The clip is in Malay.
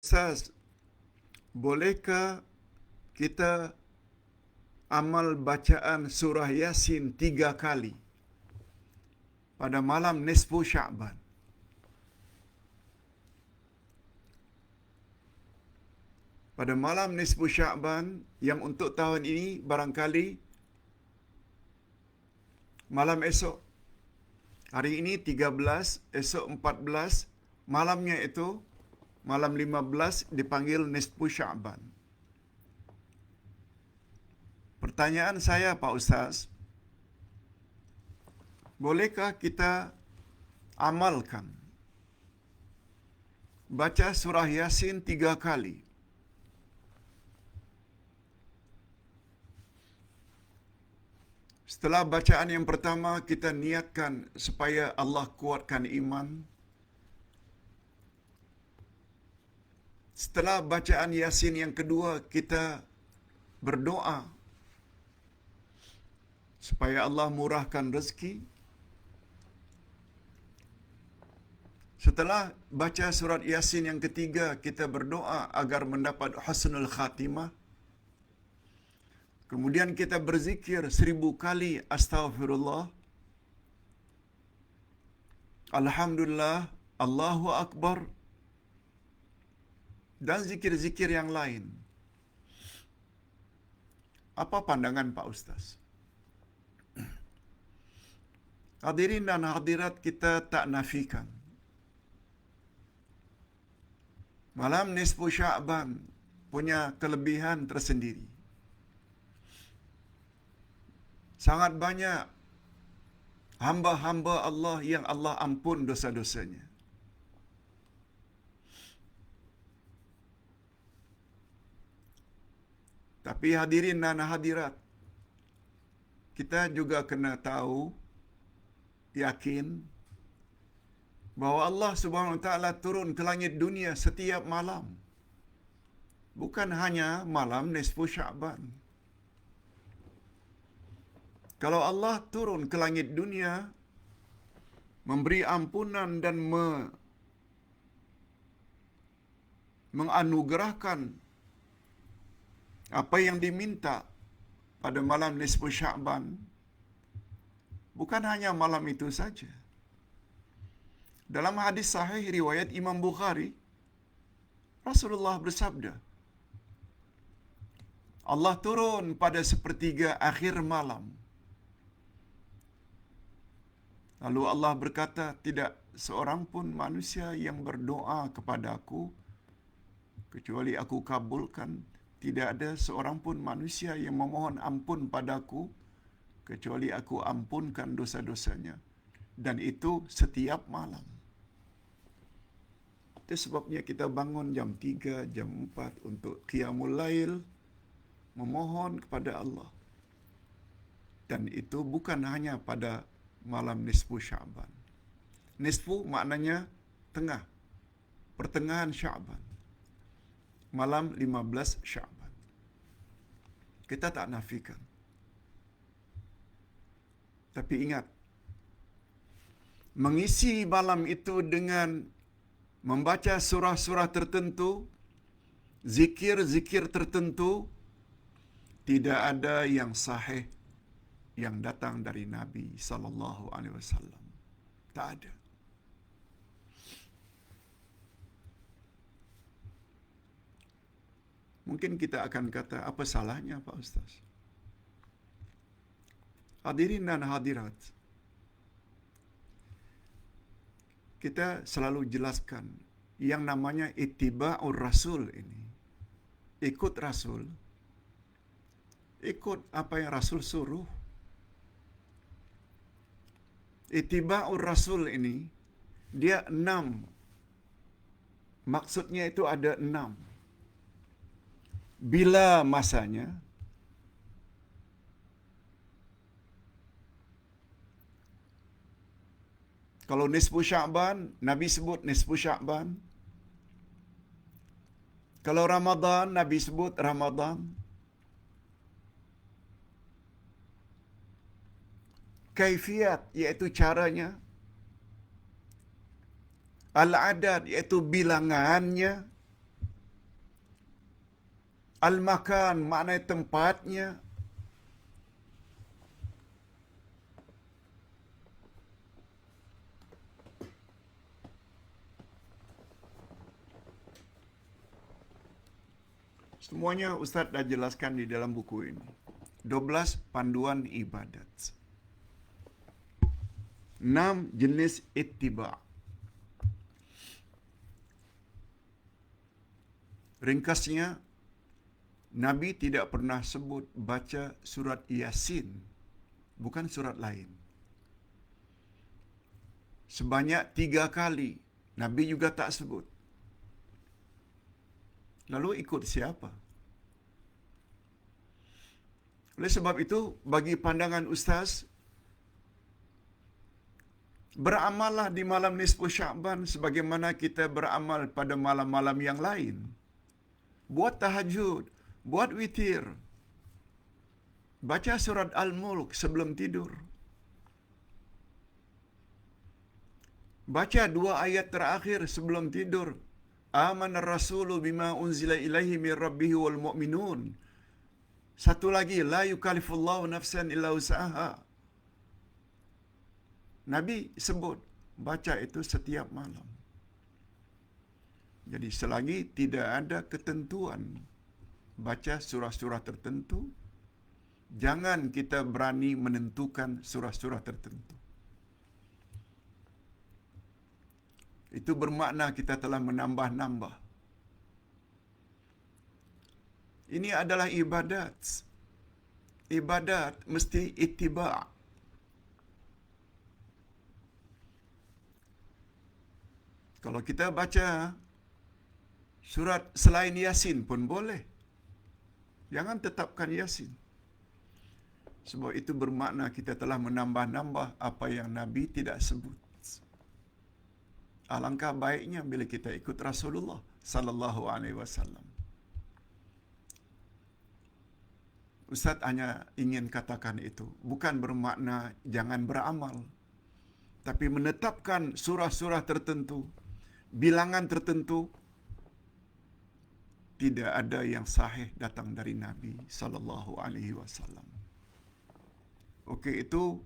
Ustaz, bolehkah kita amal bacaan surah Yasin tiga kali pada malam nisfu Sya'ban? Pada malam nisfu Sya'ban yang untuk tahun ini barangkali malam esok. Hari ini 13, esok 14, malamnya itu malam 15 dipanggil nisfu Sya'ban. Pertanyaan saya Pak Ustaz, bolehkah kita amalkan baca surah Yasin tiga kali? Setelah bacaan yang pertama, kita niatkan supaya Allah kuatkan iman. Setelah bacaan Yasin yang kedua, kita berdoa supaya Allah murahkan rezeki. Setelah baca surat Yasin yang ketiga, kita berdoa agar mendapat husnul khatimah. Kemudian kita berzikir seribu kali astaghfirullah. Alhamdulillah, Allahu Akbar. Dan zikir-zikir yang lain. Apa pandangan Pak Ustaz? Hadirin dan hadirat kita tak nafikan. Malam nisfu Sya'ban punya kelebihan tersendiri. Sangat banyak hamba-hamba Allah yang Allah ampun dosa-dosanya. Tapi hadirin dan hadirat, kita juga kena tahu, yakin, bahawa Allah Subhanahu Taala turun ke langit dunia setiap malam. Bukan hanya malam nisfu Sya'ban. Kalau Allah turun ke langit dunia, memberi ampunan dan me, menganugerahkan apa yang diminta pada malam nisfu Sya'ban, bukan hanya malam itu saja. Dalam hadis sahih riwayat Imam Bukhari, Rasulullah bersabda, Allah turun pada sepertiga akhir malam. Lalu Allah berkata, tidak seorang pun manusia yang berdoa kepada aku, kecuali aku kabulkan. Tidak ada seorang pun manusia yang memohon ampun padaku, kecuali aku ampunkan dosa-dosanya. Dan itu setiap malam. Itu sebabnya kita bangun jam 3, jam 4 untuk qiyamul lail, memohon kepada Allah. Dan itu bukan hanya pada malam nisfu Sya'ban. Nisfu maknanya tengah, pertengahan Sya'ban. Malam 15 Sya'ban. Kita tak nafikan. Tapi ingat, mengisi malam itu dengan membaca surah-surah tertentu, zikir-zikir tertentu, tidak ada yang sahih yang datang dari Nabi sallallahu alaihi wasallam. Tak ada. Mungkin kita akan kata apa salahnya Pak Ustaz? Hadirin dan hadirat. Kita selalu jelaskan yang namanya ittiba'ur rasul ini. Ikut rasul. Ikut apa yang rasul suruh. Ittiba'ur rasul ini dia enam. Maksudnya itu ada enam. Bila masanya, Kalau nisfu Sya'ban, Nabi sebut nisfu Sya'ban. Kalau Ramadan, Nabi sebut Ramadan. Kaifiat, iaitu caranya. Al-adad, iaitu bilangannya. Al-makan maknanya tempatnya. Semuanya Ustaz dah jelaskan di dalam buku ini. 12 panduan ibadat. 6 jenis ittiba'. Ringkasnya, Nabi tidak pernah sebut baca surat Yasin, bukan surat lain. Sebanyak tiga kali, Nabi juga tak sebut. Lalu ikut siapa? Oleh sebab itu, bagi pandangan Ustaz, beramallah di malam nisfu Sya'ban sebagaimana kita beramal pada malam-malam yang lain. Buat tahajud, buat witir. Baca surat Al-Mulk sebelum tidur. Baca dua ayat terakhir sebelum tidur. Aman rasulu bima unzila ilaihi min rabbihi wal mu'minun. Satu lagi, la yukallifullahu nafsan illa usaha. Nabi sebut baca itu setiap malam. Jadi selagi tidak ada ketentuan baca surah-surah tertentu, jangan kita berani menentukan surah-surah tertentu. Itu bermakna kita telah menambah-nambah. Ini adalah ibadat. Ibadat mesti ittiba'. Kalau kita baca surat selain Yasin pun boleh. Jangan tetapkan Yasin. Sebab itu bermakna kita telah menambah-nambah apa yang Nabi tidak sebut. Alangkah baiknya bila kita ikut Rasulullah sallallahu alaihi wasallam. Ustaz hanya ingin katakan itu, bukan bermakna jangan beramal. Tapi menetapkan surah-surah tertentu, bilangan tertentu tidak ada yang sahih datang dari Nabi sallallahu alaihi wasallam. Okey itu